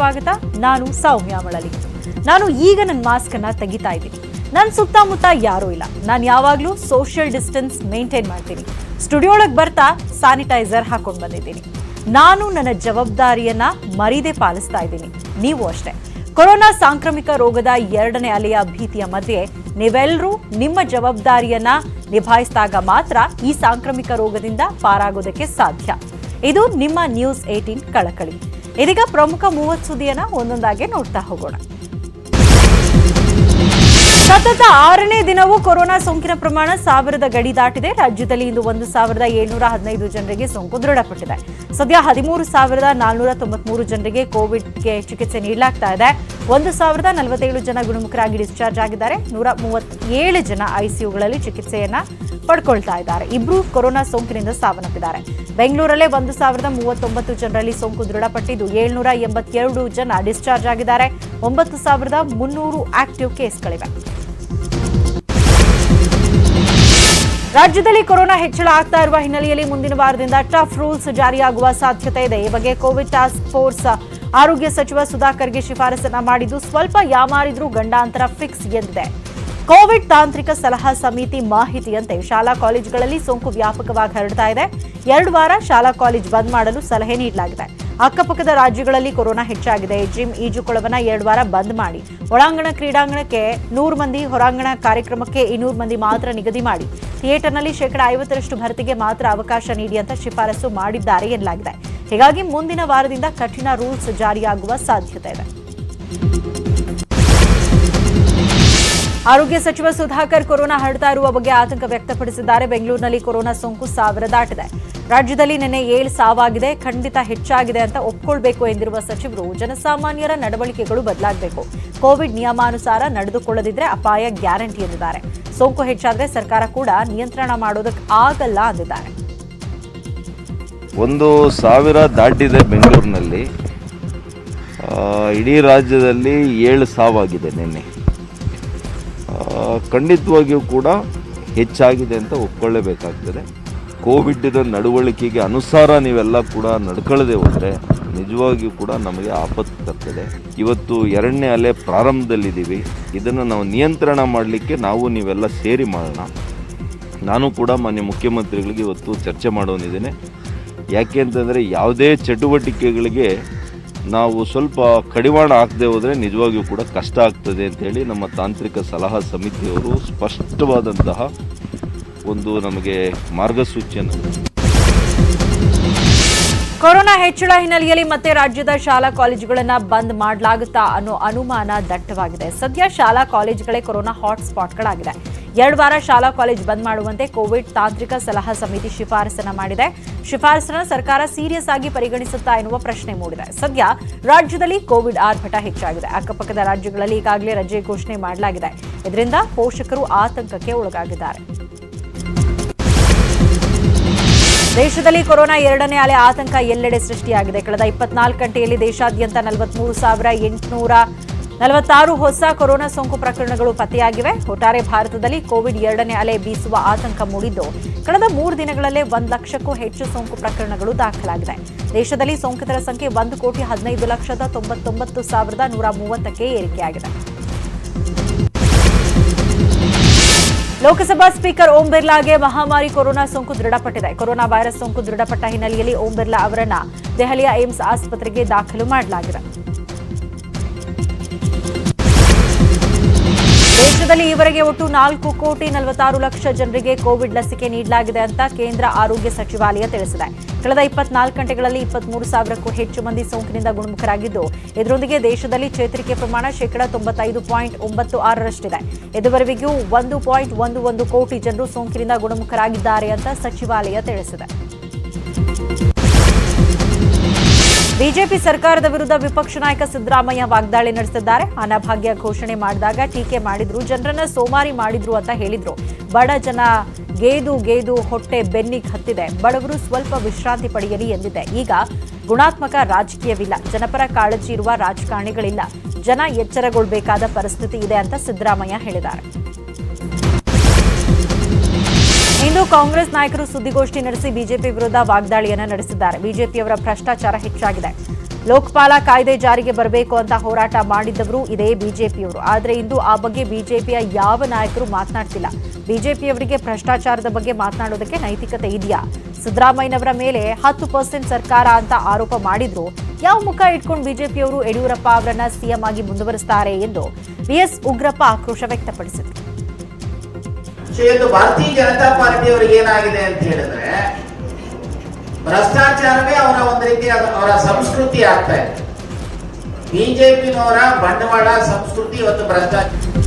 ಸ್ವಾಗತ. ನಾನು ಸೌಮ್ಯ ಮಳಲಿ. ನಾನು ಈಗ ನನ್ನ ಮಾಸ್ಕ್ ಅನ್ನ ತೆಗಿತಾ ಇದ್ದೀನಿ. ನನ್ನ ಸುತ್ತಮುತ್ತ ಯಾರೂ ಇಲ್ಲ. ನಾನು ಯಾವಾಗಲೂ ಸೋಷಿಯಲ್ ಡಿಸ್ಟೆನ್ಸ್ ಮೇಂಟೈನ್ ಮಾಡ್ತೀನಿ. ಸ್ಟುಡಿಯೋ ಒಳಗೆ ಬರ್ತಾ ಸ್ಯಾನಿಟೈಸರ್ ಹಾಕೊಂಡು ಬಂದಿದ್ದೀನಿ. ನಾನು ನನ್ನ ಜವಾಬ್ದಾರಿಯನ್ನ ಮರೀದೆ ಪಾಲಿಸ್ತಾ ಇದ್ದೀನಿ. ನೀವು ಅಷ್ಟೇ. ಕೊರೋನಾ ಸಾಂಕ್ರಾಮಿಕ ರೋಗದ ಎರಡನೇ ಅಲೆಯ ಭೀತಿಯ ಮಧ್ಯೆ ನೀವೆಲ್ಲರೂ ನಿಮ್ಮ ಜವಾಬ್ದಾರಿಯನ್ನ ನಿಭಾಯಿಸಿದಾಗ ಮಾತ್ರ ಈ ಸಾಂಕ್ರಾಮಿಕ ರೋಗದಿಂದ ಪಾರಾಗೋದಕ್ಕೆ ಸಾಧ್ಯ. ಇದು ನಿಮ್ಮ ನ್ಯೂಸ್ ಏಟೀನ್ ಕಳಕಳಿ. ಇದೀಗ ಪ್ರಮುಖ ಮೂವತ್ತು ಸುದ್ದಿಯನ್ನ ಒಂದೊಂದಾಗಿ ನೋಡ್ತಾ ಹೋಗೋಣ. ಸತತ ಆರನೇ ದಿನವೂ ಕೊರೋನಾ ಸೋಂಕಿನ ಪ್ರಮಾಣ ಸಾವಿರದ ಗಡಿ ದಾಟಿದೆ. ರಾಜ್ಯದಲ್ಲಿ ಇಂದು ಒಂದು ಸಾವಿರದ ಏಳ್ನೂರ ಹದಿನೈದು ಜನರಿಗೆ ಸೋಂಕು ದೃಢಪಟ್ಟಿದೆ. ಸದ್ಯ ಹದಿಮೂರು ಸಾವಿರದ ನಾಲ್ನೂರ ತೊಂಬತ್ಮೂರು ಜನರಿಗೆ ಕೋವಿಡ್ಗೆ ಚಿಕಿತ್ಸೆ ನೀಡಲಾಗ್ತಾ ಇದೆ. ಒಂದು ಸಾವಿರದ ನಲವತ್ತೇಳು ಜನ ಗುಣಮುಖರಾಗಿ ಡಿಸ್ಚಾರ್ಜ್ ಆಗಿದ್ದಾರೆ. ನೂರ ಮೂವತ್ತೇಳು ಜನ ಐಸಿಯುಗಳಲ್ಲಿ ಚಿಕಿತ್ಸೆಯನ್ನ ಪಡ್ಕೊಳ್ತಾ ಇದ್ದಾರೆ. ಇಬ್ರು ಕೊರೋನಾ ಸೋಂಕಿನಿಂದ ಸಾವನ್ನಪ್ಪಿದ್ದಾರೆ. ಬೆಂಗಳೂರಲ್ಲೇ ಒಂದು ಸಾವಿರದ ಮೂವತ್ತೊಂಬತ್ತು ಜನರಲ್ಲಿ ಸೋಂಕು ದೃಢಪಟ್ಟಿದ್ದು ಏಳ್ನೂರ ಎಂಬತ್ತೆರಡು ಜನ ಡಿಸ್ಚಾರ್ಜ್ ಆಗಿದ್ದಾರೆ. ಒಂಬತ್ತು ಸಾವಿರದ ಮುನ್ನೂರು ಆಕ್ಟಿವ್ ಕೇಸ್ಗಳಿವೆ. ರಾಜ್ಯದಲ್ಲಿ ಕೊರೋನಾ ಹೆಚ್ಚಳ ಆಗ್ತಾ ಇರುವ ಹಿನ್ನೆಲೆಯಲ್ಲಿ ಮುಂದಿನ ವಾರದಿಂದ ಟಫ್ ರೂಲ್ಸ್ ಜಾರಿಯಾಗುವ ಸಾಧ್ಯತೆ ಇದೆ. ಈ ಬಗ್ಗೆ ಕೋವಿಡ್ ಟಾಸ್ಕ್ ಫೋರ್ಸ್ ಆರೋಗ್ಯ ಸಚಿವ ಸುಧಾಕರ್ಗೆ ಶಿಫಾರಸನ್ನ ಮಾಡಿದ್ದು, ಸ್ವಲ್ಪ ಯಾಮಾರಿದ್ರೂ ಗಂಡಾಂತರ ಫಿಕ್ಸ್ ಎಂದಿದೆ. ಕೋವಿಡ್ ತಾಂತ್ರಿಕ ಸಲಹಾ ಸಮಿತಿ ಮಾಹಿತಿಯಂತೆ ಶಾಲಾ ಕಾಲೇಜುಗಳಲ್ಲಿ ಸೋಂಕು ವ್ಯಾಪಕವಾಗಿ ಹರಡ್ತಾ ಇದೆ. ಎರಡು ವಾರ ಶಾಲಾ ಕಾಲೇಜು ಬಂದ್ ಮಾಡಲು ಸಲಹೆ ನೀಡಲಾಗಿದೆ. ಅಕ್ಕಪಕ್ಕದ ರಾಜ್ಯಗಳಲ್ಲಿ ಕೊರೋನಾ ಹೆಚ್ಚಾಗಿದೆ. ಜಿಮ್ ಈಜುಕೊಳವನ್ನ ಎರಡು ವಾರ ಬಂದ್ ಮಾಡಿ. ಒಳಾಂಗಣ ಕ್ರೀಡಾಂಗಣಕ್ಕೆ ನೂರು ಮಂದಿ, ಹೊರಾಂಗಣ ಕಾರ್ಯಕ್ರಮಕ್ಕೆ ಇನ್ನೂರು ಮಂದಿ ಮಾತ್ರ ನಿಗದಿ ಮಾಡಿ. ಥಿಯೇಟರ್ನಲ್ಲಿ ಶೇಕಡಾ ಐವತ್ತರಷ್ಟು ಭರ್ತಿಗೆ ಮಾತ್ರ ಅವಕಾಶ ನೀಡಿ ಅಂತ ಶಿಫಾರಸು ಮಾಡಿದ್ದಾರೆ ಎನ್ನಲಾಗಿದೆ. ಹೀಗಾಗಿ ಮುಂದಿನ ವಾರದಿಂದ ಕಠಿಣ ರೂಲ್ಸ್ ಜಾರಿಯಾಗುವ ಸಾಧ್ಯತೆ ಇದೆ. ಆರೋಗ್ಯ ಸಚಿವ ಸುಧಾಕರ್ ಕೊರೋನಾ ಹರಡ್ತಾ ಇರುವ ಬಗ್ಗೆ ಆತಂಕ ವ್ಯಕ್ತಪಡಿಸಿದ್ದಾರೆ. ಬೆಂಗಳೂರಿನಲ್ಲಿ ಕೊರೋನಾ ಸೋಂಕು ಸಾವಿರ ದಾಟಿದೆ. ರಾಜ್ಯದಲ್ಲಿ ನಿನ್ನೆ ಏಳು ಸಾವಾಗಿದೆ. ಖಂಡಿತ ಹೆಚ್ಚಾಗಿದೆ ಅಂತ ಒಪ್ಕೊಳ್ಬೇಕು ಎಂದಿರುವ ಸಚಿವರು, ಜನಸಾಮಾನ್ಯರ ನಡವಳಿಕೆಗಳು ಬದಲಾಗಬೇಕು. ಕೋವಿಡ್ ನಿಯಮಾನುಸಾರ ನಡೆದುಕೊಳ್ಳದಿದ್ರೆ ಅಪಾಯ ಗ್ಯಾರಂಟಿ ಎಂದಿದ್ದಾರೆ. ಸೋಂಕು ಹೆಚ್ಚಾದರೆ ಸರ್ಕಾರ ಕೂಡ ನಿಯಂತ್ರಣ ಮಾಡೋದಕ್ಕೆ ಆಗಲ್ಲ ಅಂದಿದ್ದಾರೆ. ಒಂದು ಸಾವಿರ ದಾಟಿದೆ ಬೆಂಗಳೂರಿನಲ್ಲಿ. ಇಡೀ ರಾಜ್ಯದಲ್ಲಿ ಏಳು ಸಾವಾಗಿದೆ ನಿನ್ನೆ. ಖಂಡಿತವಾಗಿಯೂ ಕೂಡ ಹೆಚ್ಚಾಗಿದೆ ಅಂತ ಒಪ್ಕೊಳ್ಳೇಬೇಕಾಗ್ತದೆ. ಕೋವಿಡ್ನ ನಡವಳಿಕೆಗೆ ಅನುಸಾರ ನೀವೆಲ್ಲ ಕೂಡ ನಡ್ಕೊಳ್ಳದೆ ಹೋದರೆ ನಿಜವಾಗಿಯೂ ಕೂಡ ನಮಗೆ ಆಪತ್ತು ತರ್ತದೆ. ಇವತ್ತು ಎರಡನೇ ಅಲೆ ಪ್ರಾರಂಭದಲ್ಲಿದ್ದೀವಿ. ಇದನ್ನು ನಾವು ನಿಯಂತ್ರಣ ಮಾಡಲಿಕ್ಕೆ ನಾವು ನೀವೆಲ್ಲ ಸೇರಿ ಮಾಡೋಣ. ನಾನು ಕೂಡ ಮಾನ್ಯ ಮುಖ್ಯಮಂತ್ರಿಗಳಿಗೆ ಇವತ್ತು ಚರ್ಚೆ ಮಾಡೋನಿದ್ದೇನೆ ಯಾಕೆ ಅಂತಂದರೆ ಯಾವುದೇ ಚಟುವಟಿಕೆಗಳಿಗೆ ನಾವು ಸ್ವಲ್ಪ ಕಡಿವಾಣ ಹಾಕದೆ ಹೋದರೆ ನಿಜವಾಗಿಯೂ ಕೂಡ ಕಷ್ಟ ಆಗ್ತದೆ ಅಂತೇಳಿ ನಮ್ಮ ತಾಂತ್ರಿಕ ಸಲಹಾ ಸಮಿತಿಯವರು ಸ್ಪಷ್ಟವಾದಂತಹ ಒಂದು ನಮಗೆ ಮಾರ್ಗಸೂಚಿಯನ್ನು ಕೊರೋನಾ ಹೆಚ್ಚಳ ಹಿನ್ನೆಲೆಯಲ್ಲಿ ಮತ್ತೆ ರಾಜ್ಯದ ಶಾಲಾ ಕಾಲೇಜುಗಳನ್ನು ಬಂದ್ ಮಾಡಲಾಗುತ್ತಾ ಅನ್ನೋ ಅನುಮಾನ ದಟ್ಟವಾಗಿದೆ. ಸದ್ಯ ಶಾಲಾ ಕಾಲೇಜುಗಳೇ ಕೊರೋನಾ ಹಾಟ್ ಸ್ಪಾಟ್ಗಳಾಗಿದೆ ಎರಡು ವಾರ ಶಾಲಾ ಕಾಲೇಜ್ ಬಂದ್ ಮಾಡುವಂತೆ ಕೋವಿಡ್ ತಾಂತ್ರಿಕ ಸಲಹಾ ಸಮಿತಿ ಶಿಫಾರಸನ್ನ ಮಾಡಿದೆ. ಶಿಫಾರಸನ್ನು ಸರ್ಕಾರ ಸೀರಿಯಸ್ ಆಗಿ ಪರಿಗಣಿಸುತ್ತಾ ಎನ್ನುವ ಪ್ರಶ್ನೆ ಮೂಡಿದೆ. ಸದ್ಯ ರಾಜ್ಯದಲ್ಲಿ ಕೋವಿಡ್ ಆರ್ಭಟ ಹೆಚ್ಚಾಗಿದೆ. ಅಕ್ಕಪಕ್ಕದ ರಾಜ್ಯಗಳಲ್ಲಿ ಈಗಾಗಲೇ ರಜೆ ಘೋಷಣೆ ಮಾಡಲಾಗಿದೆ. ಇದರಿಂದ ಪೋಷಕರು ಆತಂಕಕ್ಕೆ ಒಳಗಾಗಿದ್ದಾರೆ. ದೇಶದಲ್ಲಿ ಕೊರೋನಾ ಎರಡನೇ ಅಲೆ ಆತಂಕ ಎಲ್ಲೆಡೆ ಸೃಷ್ಟಿಯಾಗಿದೆ. ಕಳೆದ ಇಪ್ಪತ್ನಾಲ್ಕು ಗಂಟೆಯಲ್ಲಿ ದೇಶಾದ್ಯಂತ ನಲವತ್ಮೂರು ಸಾವಿರ ಎಂಟುನೂರ ನಲವತ್ತಾರು ಹೊಸ ಕೊರೋನಾ ಸೋಂಕು ಪ್ರಕರಣಗಳು ಪತ್ತೆಯಾಗಿವೆ. ಒಟ್ಟಾರೆ ಭಾರತದಲ್ಲಿ ಕೋವಿಡ್ ಎರಡನೇ ಅಲೆ ಬೀಸುವ ಆತಂಕ ಮೂಡಿದ್ದು, ಕಳೆದ ಮೂರು ದಿನಗಳಲ್ಲೇ ಒಂದು ಲಕ್ಷಕ್ಕೂ ಹೆಚ್ಚು ಸೋಂಕು ಪ್ರಕರಣಗಳು ದಾಖಲಾಗಿದೆ. ದೇಶದಲ್ಲಿ ಸೋಂಕಿತರ ಸಂಖ್ಯೆ ಒಂದು ಕೋಟಿ ಹದಿನೈದು ಲಕ್ಷದ ತೊಂಬತ್ತೊಂಬತ್ತು ಸಾವಿರದ ನೂರ ಮೂವತ್ತಕ್ಕೆ ಏರಿಕೆಯಾಗಿದೆ. ಲೋಕಸಭಾ ಸ್ಪೀಕರ್ ಓಂ ಬಿರ್ಲಾಗೆ ಮಹಾಮಾರಿ ಕೊರೋನಾ ಸೋಂಕು ದೃಢಪಟ್ಟಿದೆ. ಕೊರೋನಾ ವೈರಸ್ ಸೋಂಕು ದೃಢಪಟ್ಟ ಹಿನ್ನೆಲೆಯಲ್ಲಿ ಓಂ ಬಿರ್ಲಾ ಅವರನ್ನ ದೆಹಲಿಯ ಏಮ್ಸ್ ಆಸ್ಪತ್ರೆಗೆ ದಾಖಲು ಮಾಡಲಾಗಿದೆ. ದೇಶದಲ್ಲಿ ಈವರೆಗೆ ಒಟ್ಟು ನಾಲ್ಕು ಕೋಟಿ ನಲವತ್ತಾರು ಲಕ್ಷ ಜನರಿಗೆ ಕೋವಿಡ್ ಲಸಿಕೆ ನೀಡಲಾಗಿದೆ ಅಂತ ಕೇಂದ್ರ ಆರೋಗ್ಯ ಸಚಿವಾಲಯ ತಿಳಿಸಿದೆ. ಕಳೆದ ಇಪ್ಪತ್ನಾಲ್ಕು ಗಂಟೆಗಳಲ್ಲಿ ಇಪ್ಪತ್ಮೂರು ಸಾವಿರಕ್ಕೂ ಹೆಚ್ಚು ಮಂದಿ ಸೋಂಕಿನಿಂದ ಗುಣಮುಖರಾಗಿದ್ದು, ಇದರೊಂದಿಗೆ ದೇಶದಲ್ಲಿ ಚೇತರಿಕೆ ಪ್ರಮಾಣ ಶೇಕಡಾ ತೊಂಬತ್ತೈದು ಪಾಯಿಂಟ್ ಒಂಬತ್ತು ಆರರಷ್ಟಿದೆ. ಇದುವರೆಗೂ ಒಂದು ಪಾಯಿಂಟ್ ಒಂದು ಒಂದು ಕೋಟಿ ಜನರು ಸೋಂಕಿನಿಂದ ಗುಣಮುಖರಾಗಿದ್ದಾರೆ ಅಂತ ಸಚಿವಾಲಯ ತಿಳಿಸಿದೆ. ಬಿಜೆಪಿ ಸರ್ಕಾರದ ವಿರುದ್ಧ ವಿಪಕ್ಷ ನಾಯಕ ಸಿದ್ದರಾಮಯ್ಯ ವಾಗ್ದಾಳಿ ನಡೆಸಿದ್ದಾರೆ. ಅನಭಾಗ್ಯ ಘೋಷಣೆ ಮಾಡಿದಾಗ ಟೀಕೆ ಮಾಡಿದ್ರು. ಜನರನ್ನ ಸೋಮಾರಿ ಮಾಡಿದ್ರು ಅಂತ ಹೇಳಿದ್ರು. ಬಡ ಜನ ಗೇದು ಗೇದು ಹೊಟ್ಟೆ ಬೆನ್ನಿಗೆ ಹತ್ತಿದೆ. ಬಡವರು ಸ್ವಲ್ಪ ವಿಶ್ರಾಂತಿ ಪಡೆಯಲಿ ಎಂದಿದೆ. ಈಗ ಗುಣಾತ್ಮಕ ರಾಜಕೀಯವಿಲ್ಲ. ಜನಪರ ಕಾಳಜಿ ಇರುವ ರಾಜಕಾರಣಿಗಳಿಲ್ಲ. ಜನ ಎಚ್ಚರಗೊಳ್ಳಬೇಕಾದ ಪರಿಸ್ಥಿತಿ ಇದೆ ಅಂತ ಸಿದ್ದರಾಮಯ್ಯ ಹೇಳಿದ್ದಾರೆ. ಇಂದು ಕಾಂಗ್ರೆಸ್ ನಾಯಕರು ಸುದ್ದಿಗೋಷ್ಠಿ ನಡೆಸಿ ಬಿಜೆಪಿ ವಿರುದ್ಧ ವಾಗ್ದಾಳಿಯನ್ನ ನಡೆಸಿದ್ದಾರೆ. ಬಿಜೆಪಿಯವರ ಭ್ರಷ್ಟಾಚಾರ ಹೆಚ್ಚಾಗಿದೆ. ಲೋಕಪಾಲ ಕಾಯ್ದೆ ಜಾರಿಗೆ ಬರಬೇಕು ಅಂತ ಹೋರಾಟ ಮಾಡಿದ್ದವರು ಇದೇ ಬಿಜೆಪಿಯವರು. ಆದರೆ ಇಂದು ಆ ಬಗ್ಗೆ ಬಿಜೆಪಿಯ ಯಾವ ನಾಯಕರು ಮಾತನಾಡ್ತಿಲ್ಲ. ಬಿಜೆಪಿಯವರಿಗೆ ಭ್ರಷ್ಟಾಚಾರದ ಬಗ್ಗೆ ಮಾತನಾಡೋದಕ್ಕೆ ನೈತಿಕತೆ ಇದೆಯಾ? ಸಿದ್ದರಾಮಯ್ಯನವರ ಮೇಲೆ ಹತ್ತು ಪರ್ಸೆಂಟ್ ಸರ್ಕಾರ ಅಂತ ಆರೋಪ ಮಾಡಿದ್ರು. ಯಾವ ಮುಖ ಇಟ್ಕೊಂಡು ಬಿಜೆಪಿಯವರು ಯಡಿಯೂರಪ್ಪ ಅವರನ್ನ ಸಿಎಂ ಆಗಿ ಮುಂದುವರಿಸ್ತಾರೆ ಎಂದು ಬಿಎಸ್ ಉಗ್ರಪ್ಪ ಆಕ್ರೋಶ ವ್ಯಕ್ತಪಡಿಸಿದರು. ಇವತ್ತು ಭಾರತೀಯ ಜನತಾ ಪಾರ್ಟಿಯವರಿಗೆ ಏನಾಗಿದೆ ಅಂತ ಹೇಳಿದ್ರೆ, ಭ್ರಷ್ಟಾಚಾರವೇ ಅವರ ಒಂದು ರೀತಿ ಅವರ ಸಂಸ್ಕೃತಿ ಆಗ್ತಾ ಇದೆ. ಬಿಜೆಪಿನವರ ಬಂಡವಾಳ, ಸಂಸ್ಕೃತಿ ಇವತ್ತು ಭ್ರಷ್ಟಾಚಾರ.